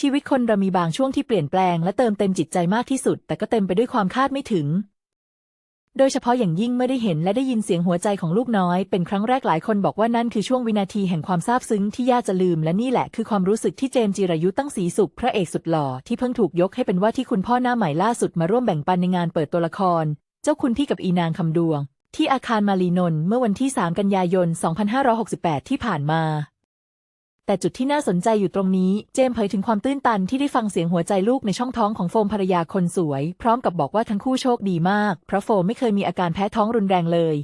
ชีวิตคนเรามีบางช่วงที่เปลี่ยนแปลงและเติมเต็มจิตใจมากที่สุด แต่ก็เต็มไปด้วยความคาดไม่ถึง โดยเฉพาะอย่างยิ่งเมื่อได้เห็นและได้ยินเสียงหัวใจของลูกน้อย เป็นครั้งแรกหลายคนบอกว่านั่นคือช่วงวินาทีแห่งความซาบซึ้งที่ยากจะลืม และนี่แหละคือความรู้สึกที่เจมส์จิรายุตั้งศรีสุขพระเอกสุดหล่อที่เพิ่งถูกยกให้เป็นว่าที่คุณพ่อหน้าใหม่ล่าสุดมาร่วมแบ่งปันในงานเปิดตัวละคร เจ้าคุณพี่กับอีนางคำดวง ที่อาคารมารีนนท์เมื่อวันที่ 3 กันยายน 2568 ที่ผ่านมา แต่จุดที่น่าสนใจอยู่ตรงนี้ เจมเผยถึงความตื้นตันที่ได้ฟังเสียงหัวใจลูกในช่องท้องของโฟมภรรยาคนสวย พร้อมกับบอกว่าทั้งคู่โชคดีมาก เพราะโฟมไม่เคยมีอาการแพ้ท้องรุนแรงเลย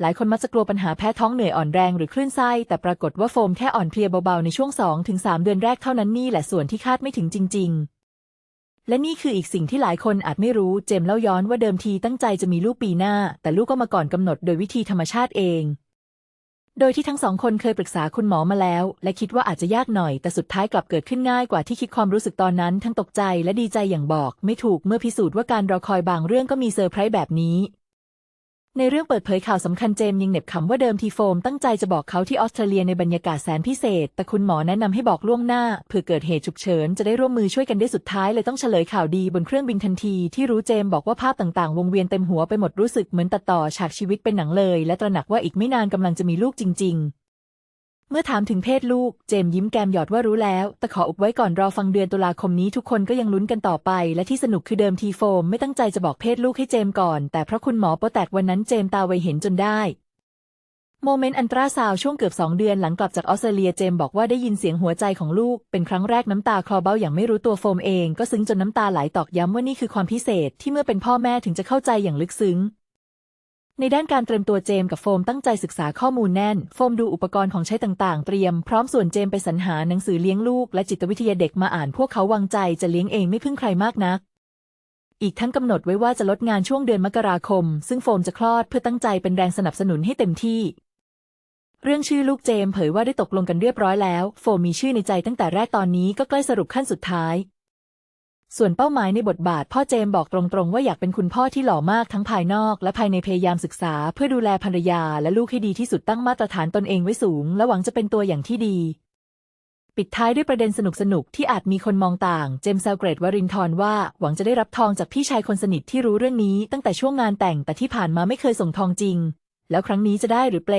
หลายคนมักจะกลัวปัญหาแพ้ท้องเหนื่อยอ่อนแรงหรือคลื่นไส้ แต่ปรากฏว่าโฟมแค่อ่อนเพลียเบาๆในช่วง 2-3 เดือนแรกเท่านั้นนี่แหละส่วนที่คาดไม่ถึงจริง ๆ และนี่คืออีกสิ่งที่หลายคนอาจไม่รู้ เจมเล่าย้อนว่าเดิมทีตั้งใจจะมีลูกปีหน้า แต่ลูกก็มาก่อนกำหนดโดยวิธีธรรมชาติเอง โดยที่ทั้งสองคนเคยปรึกษาคุณหมอมาแล้ว และคิดว่าอาจจะยากหน่อย แต่สุดท้ายกลับเกิดขึ้นง่ายกว่าที่คิดความรู้สึกตอนนั้น ทั้งตกใจและดีใจอย่างบอก ไม่ถูกเมื่อพิสูจน์ว่าการรอคอยบางเรื่องก็มีเซอร์ไพรส์แบบนี้ ในเรื่องเปิดเผยข่าวสำคัญเจมส์ยิงเน็บคำว่าเดิมทีโฟมตั้งใจจะบอกเขาที่ออสเตรเลียในบรรยากาศแสนพิเศษ แต่คุณหมอแนะนำให้บอกล่วงหน้าเผื่อเกิดเหตุฉุกเฉินจะได้ร่วมมือช่วยกันได้สุดท้ายเลยต้องเฉลยข่าวดีบนเครื่องบินทันที ที่รู้เจมส์บอกว่าภาพต่างๆ วงเวียนเต็มหัวไปหมดรู้สึกเหมือนตัดต่อฉากชีวิตเป็นหนังเลย และตระหนักว่าอีกไม่นานกำลังจะมีลูกจริง ๆ เมื่อถามถึงเพศลูก เจมยิ้มแกมหยอดว่ารู้แล้ว แต่ขออุบไว้ก่อนรอฟังเดือนตุลาคมนี้ทุกคนก็ยังลุ้นกันต่อไป และที่สนุกคือเดิมทีโฟมไม่ตั้งใจจะบอกเพศลูกให้เจมก่อน แต่เพราะคุณหมอโปแตกวันนั้นเจมตาไวเห็นจนได้ โมเมนต์อันตราซาวช่วงเกือบ 2 เดือนหลังกลับจากออสเตรเลียเจมบอกว่าได้ยินเสียงหัวใจของลูก เป็นครั้งแรกน้ำตาคลอเบ้าอย่างไม่รู้ตัวโฟมเอง ก็ซึ้งจนน้ำตาไหลตอกย้ำว่านี่คือความพิเศษที่เมื่อเป็นพ่อแม่ถึงจะเข้าใจอย่างลึกซึ้ง ในด้านการเตรียมตัวเจมกับโฟมตั้งใจศึกษาข้อมูลแน่น โฟมดูอุปกรณ์ของใช้ต่างๆ เตรียมพร้อมส่วนเจมไปสรรหาหนังสือเลี้ยงลูกและจิตวิทยาเด็กมาอ่านพวกเขาวางใจจะเลี้ยงเองไม่พึ่งใครมากนัก อีกทั้งกำหนดไว้ว่าจะลดงานช่วงเดือนมกราคม ซึ่งโฟมจะคลอดเพื่อตั้งใจเป็นแรงสนับสนุนให้เต็มที่ เรื่องชื่อลูกเจมเผยว่าได้ตกลงกันเรียบร้อยแล้ว โฟมมีชื่อในใจตั้งแต่แรกตอนนี้ก็ใกล้สรุปขั้นสุดท้าย ส่วนเป้าหมายในบทบาท พ่อเจมบอกตรงๆ ว่าอยากเป็นคุณพ่อที่หล่อมากทั้งภายนอก และภายในพยายามศึกษา เพื่อดูแลภรรยาและลูกให้ดีที่สุดตั้งมาตรฐานตนเองไว้สูง และหวังจะเป็นตัวอย่างที่ดี ปิดท้ายด้วยประเด็นสนุกๆ ที่อาจมีคนมองต่าง เจมส์แซลเกรดวรินทร์ว่าหวังจะได้รับทองจากพี่ชายคนสนิทที่รู้เรื่องนี้ ตั้งแต่ช่วงงานแต่งแต่ที่ผ่านมาไม่เคยส่งทองจริง แล้วครั้งนี้จะได้หรือเปล